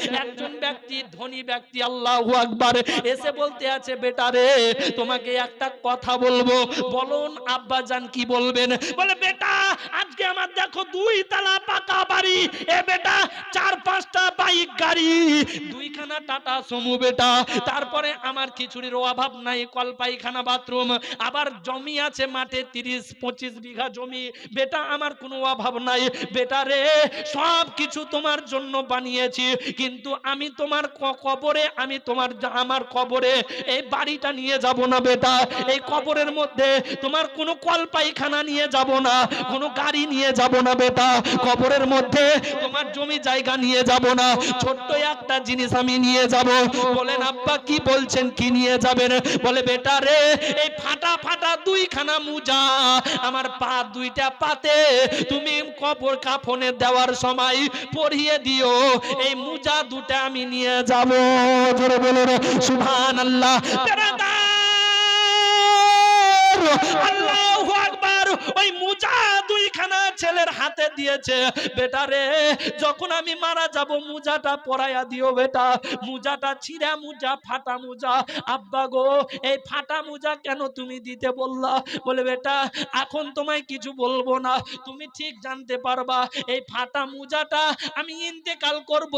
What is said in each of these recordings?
একজন ব্যক্তি, ধনী ব্যক্তি, আল্লাহ আকবার, এসে বলতে আছে, বেটা রে, তোমাকে একটা কথা বলব। বলুন আব্বা জান কি বলবেন? বলে, বেটা, আজকে আমার দেখো দুই তালা পাকা বাড়ি। এ বেটা, চার পাঁচটা বাইক গাড়ি। দুইখানা টাটা সমু বেটা। তারপরে আমার খিচুড়ির অভাব নাই কল পায়খানা বাথরুম। আবার জমি আছে মাঠে, তিরিশ, পঁচিশ বিঘা জমি। বেটা, আমার কোনো অভাব নাই। বেটা রে সব কিছু তোমার জন্য বানিয়েছি। কিন্তু আমি তোমার কবরে, আমি তোমার আমার কবরে এই বাড়িটা নিয়ে যাব না বেটা। এই কবরের মধ্যে তোমার কোনো কল পায়খানা নিয়ে যাব না, কোনো গাড়ি নিয়ে যাব না বেটা। কবরের মধ্যে তোমার জমি জায়গা নিয়ে যাব না। ছোট্ট একটা জিনিস আমি নিয়ে যাব। বলেন, আব্বা, কি বলছেন? কি নিয়ে যাবেন? বলে, বেটা রে, এই ফাটা ফাটা দুইখানা মুজা, আমার পা দুইটা পাতে, তুমি কবর কাফনে দেওয়ার সময় পরিয়ে দিও। এই মুজা দুটা আমি নিয়ে যাব। ধরে বলুন সুবহান আল্লাহ ওই মুজা দুইখানা ছেলের হাতে দিয়েছে। বেটা রে, যখন আমি মারা যাব, মুজাটা পরাইয়া দিও বেটা। মুজাটা ছিঁড়া মুজা, ফাটা মুজা। আব্বা গো, এই ফাটা মুজা কেন তুমি দিতে বললা? বলে, বেটা, এখন তোমায় কিছু বলব না। তুমি ঠিক জানতে পারবা, এই ফাটা মুজাটা আমি ইন্তেকাল করব।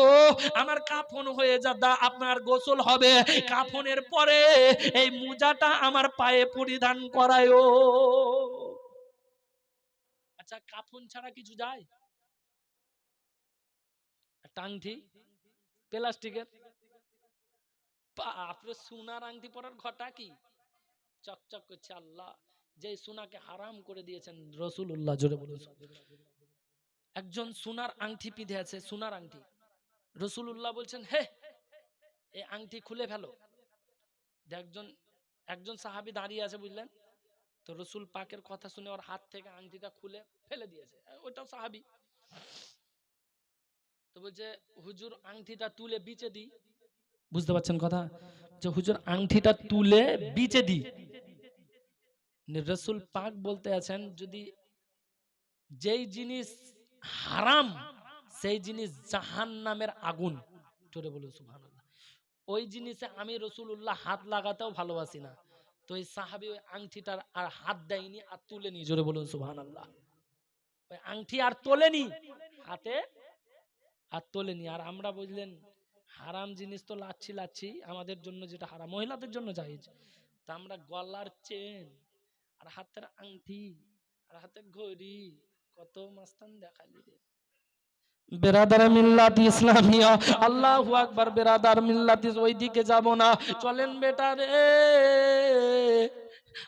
আমার কাফন হয়ে যাদা আপনার গোসল হবে। কাফনের পরে এই মুজাটা আমার পায়ে পরিধান করায়ও আচ্ছা কাফন ছাড়া কিছু যায়? আংটি প্লাস্টিকের? আপনার সোনার আংটি পরার ঘটা কি? চকচক করছে আল্লাহ। যে সোনাকে হারাম করে দিয়েছেন রসুল্লাহ জোরে বলুন। একজন সোনার আংটি পিঁধে আছে, সোনার আংটি। রসুল্লাহ বলছেন, হে, এই আংটি খুলে ফেলো। একজন একজন সাহাবি দাঁড়িয়ে আছে, বুঝলেন? তো রসুল পাকের কথা শুনে ওর হাত থেকে আংটিটা খুলে ফেলে দিয়েছে। ওইটাও সাহাবি। তো বলছে, হুজুর আংটিটা তুলে বিচে দিই বুঝতে পারছেন কথা? যে হুজুর আংটিটা তুলে বিচে দিই রসুল পাক বলতে আছেন, যদি যেই জিনিস হারাম, সেই জিনিস জাহান নামের আগুন। জোরে বলুন, সুবহানাল্লাহ। ওই জিনিসে আমি রসুল্লাহ হাত লাগাতেও ভালোবাসি না। তো ওই সাহাবি ওই আংটিটার আর হাত দেয়নি আর তুলেনি, জোরে বলুন সুবহানাল্লাহ। ওই আংটি আর তোলেনি, হাতে আর তোলেনি। আর আমরা বুঝলেন হারাম জিনিস তো লাচ্ছি লাচ্ছি, আমাদের জন্য যেটা হারাম, মহিলাদের জন্য জাহিজ তা আমরা গলার চেন আর হাতের আংটি আর হাতের ঘড়ি কত মাস্তান দেখালি রে। বেরাদার মিল্লাত ইসলামিয়া, আল্লাহ আকবার বেরাদার মিল্লাত ওই দিকে যাব না। চলেন বেটা রে।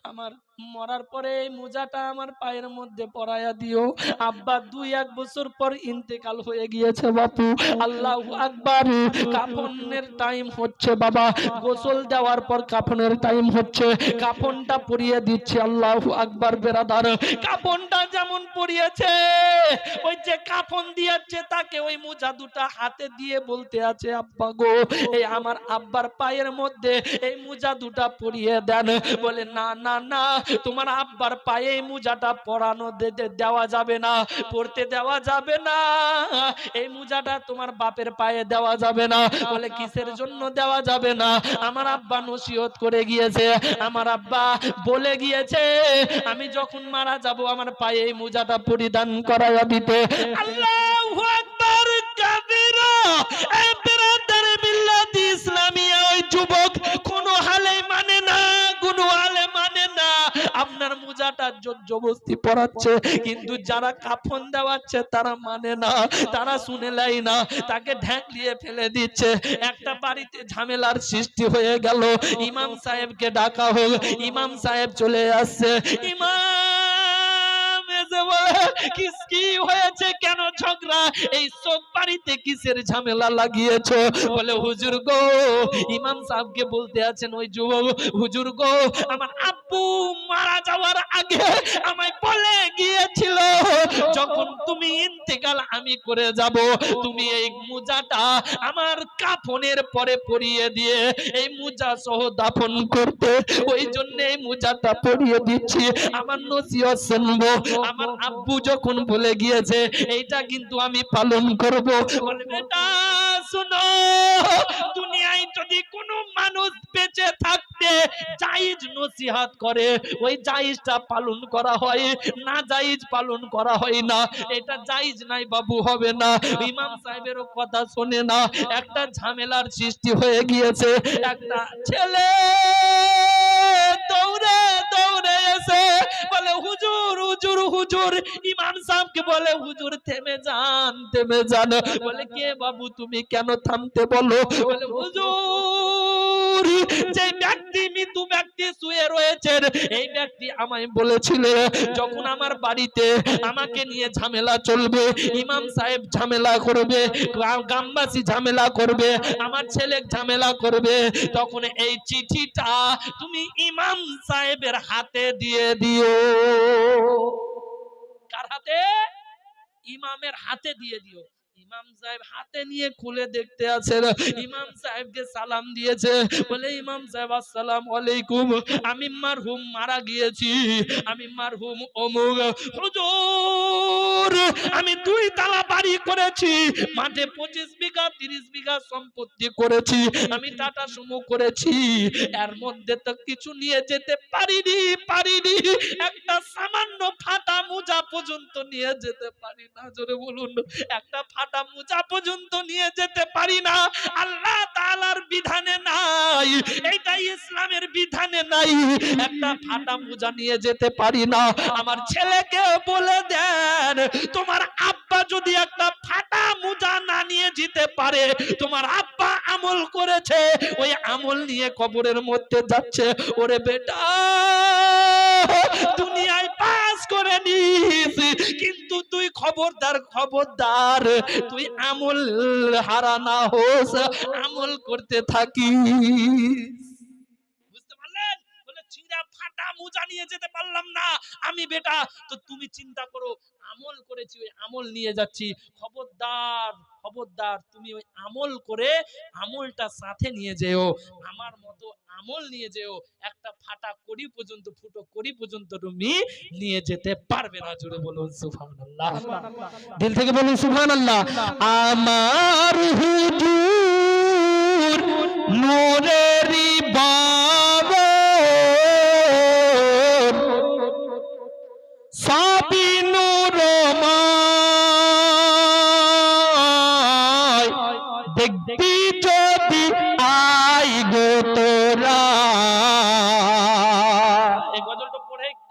আমার মরার পরে এই মোজাটা আমার পায়ের মধ্যে পরায়া দিও। আব্বা, দুই এক বছর পর ইন্তেকাল হয়ে গিয়েছে বাপু। আল্লাহু আকবার, কাফনের টাইম হচ্ছে বাবা। গোসল দেওয়ার পর কাফনের টাইম হচ্ছে। কাফনটা পরিয়ে দিচ্ছে আল্লাহু আকবার, বেরাদার। কাফনটা যেমন পরিয়েছে, ওই যে কাফন দিয়েছে, তাকে ওই মোজা দুটা হাতে দিয়ে বলতে আছে, আব্বা গো, এই আমার আব্বার পায়ের মধ্যে এই মোজা দুটা পরিয়ে দেন। বলে, না না না তোমার আব্বার পায়ে এই মোজাটা পরানো দেওয়া যাবে না পড়তে দেওয়া যাবে না। এই মোজাটা তোমার বাপের পায়ে দেওয়া যাবে না, বলে কিসের জন্য দেওয়া যাবে না? আমার আব্বা নসিহত করে গিয়েছে, আমার আব্বা বলে গিয়েছে, আমি যখন মারা যাব, আমার পায়ে এই মোজাটা পরিধান করাইয়া দিতে। আল্লাহু আকবার, কাবীরা! আপনার মোজাটা জবস্তি পরাচ্ছে কিন্তু যারা কাফন দেওয়াচ্ছে তারা মানে না তারা শুনে লাই না তাকে ঢ্যাকলিয়ে ফেলে দিচ্ছে। একটা বাড়িতে ঝামেলার সৃষ্টি হয়ে গেল। ইমাম সাহেবকে ডাকা হোক ইমাম সাহেব চলে আসছে। ইমাম এসে বলে কিস কি হয়েছে? কেন ঝগড়া? এই সব বাড়িতে কিসের ঝামেলা লাগিয়েছো? বলে হুজুর গো ইমাম সাহেবকে বলতে আছেন ওই যুবক হুজুর গো আমার আব্বু মারা যাওয়ার আগে আমায় বলে গিয়েছিল, যখন তুমি ইন্তেকাল আমি করে যাব, তুমি এই মুজাটা আমার কাফনের পরে পরিয়ে দিয়ে এই মুজা সহ দাফন করতে, ওই জন্য এই মুজাটা পরিয়ে দিচ্ছি। আমার নসিহত শুনব। আমার আব্বু যখন বলে গিয়েছে, এইটা কিন্তু আমি পালন করব। বলে, বেটা, শুনো, দুনিয়ায় যদি কোনো মানুষ বেঁচে থাকতে জায়েজ নসিহাত করে। ওই জায়েজটা পালন করা হয়, না জায়েজ পালন করা হয় না। এটা জায়েজ নাই বাবু, হবে না। ইমাম সাহেবেরও কথা শোনে না। একটা ঝামেলার সৃষ্টি হয়ে গিয়েছে। একটা ছেলে হুজুর হুজুর। ইমাম সাহেবকে বলে, হুজুর, থেমে যান থেমে যান। বলে, কে বাবু, তুমি কেন থামতে বলো? বলে, হুজুর, যে ব্যক্তি মৃত্যু ব্যক্তি শুয়ে রয়েছেন, এই ব্যক্তি আমায় বলেছিল, যখন আমার বাড়িতে আমাকে নিয়ে ঝামেলা চলবে, ইমাম সাহেব ঝামেলা করবে গ্রামবাসী ঝামেলা করবে, আমার ছেলে ঝামেলা করবে, তখন এই চিঠিটা তুমি ইমাম সাহেবের হাতে দিয়ে দিও। হাতে, ইমামের হাতে দিয়ে দিও। ইমাম সাহেব হাতে নিয়ে খুলে দেখতে আছেন ইমাম সাহেবকে সালাম দিয়েছে। বলে, ইমাম সাহেব, আসসালাম আলাইকুম। আমি মারহুম মারা গিয়েছি। আমি মারহুম অমুক। হুজুর আমি দুই তালা বাড়ি করেছি, মাঠে পঁচিশ বিঘা, তিরিশ বিঘা সম্পত্তি করেছি, আমি টাটা সুমো করেছি। এর মধ্যে তো কিছু নিয়ে যেতে পারিনি পারিনি। একটা সামান্য ফাটা মোজা পর্যন্ত নিয়ে যেতে পারি না, জোরে বলুন। একটা ফাটা মোজা পর্যন্ত নিয়ে যেতে পারি না, আল্লাহ তাআলার বিধানে নাই, এইটাই ইসলামের বিধানে নাই। একটা ফাটা মোজা নিয়ে যেতে পারি না, আমার ছেলেকে বলে দেন তোমার আব্বা যদি একটা ফাটা মোজা না নিয়ে যেতে পারে, তোমার আব্বা আমল করেছে, ওই আমল নিয়ে কবরের মধ্যে যাচ্ছে। ওরে বেটা, দুনিয়ায় পাস করে নিস, কিন্তু তুই খবরদার খবরদার, তুই আমল হারা না হোস, আমল করতে ছিঁড়া ফাটা মোজা নিয়ে যেতে পারলাম না। আমি বেটা, তো তুমি চিন্তা করো আমল করেছি, ওই আমল নিয়ে যাচ্ছি। খবরদার খবরদার, তুমি ওই আমল করে আমলটা সাথে নিয়ে যেও। আমার মতো আমল নিয়ে যেও। একটা ফাটা করি পর্যন্ত, ফুটো করি পর্যন্ত তুমি নিয়ে যেতে পারবে না। জুড়ে বলুন, সুবহানাল্লাহ। দিল থেকে বলুন সুবহান আল্লাহ আমার হুজুর, নূরেরি বাবা নূর দেখবি যদি আই গো তোরা।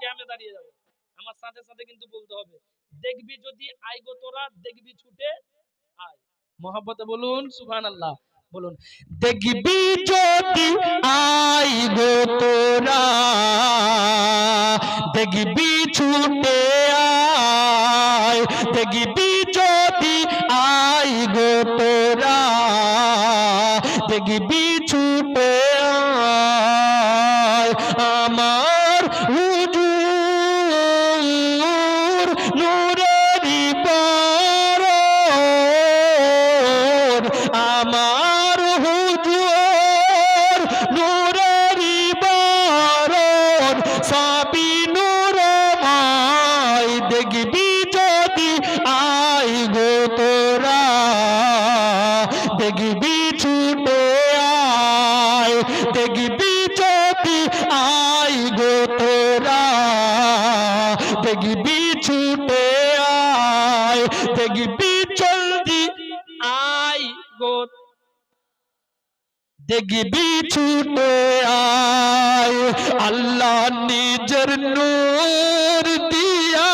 ক্যামে দাঁড়িয়ে যাবে। আমার সাথে সাথে কিন্তু বলতে হবে, দেখবি যদি আইগো তোরা, দেখবি ছুটে আয়। মহাব্বতে বলুন, সুবহানাল্লাহ। বলুন, দেখবি যদি আই গো তোরা, দেখবি ছুটে আয়, দেখবি যদি আই গো তোরা, দেখবি ছুটে যদি আই গো তোরা। দেখবি ছুটে আয়, দেখবি জলদি আই গো। দেখবি ছুটে আয়, আল্লাহ নিজের নূর দিয়া।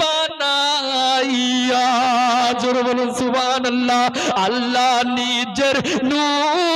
বানাইয়া, জোর বলুন, সুবহানাল্লাহ, আল্লাহ নিজের নূর দিয়া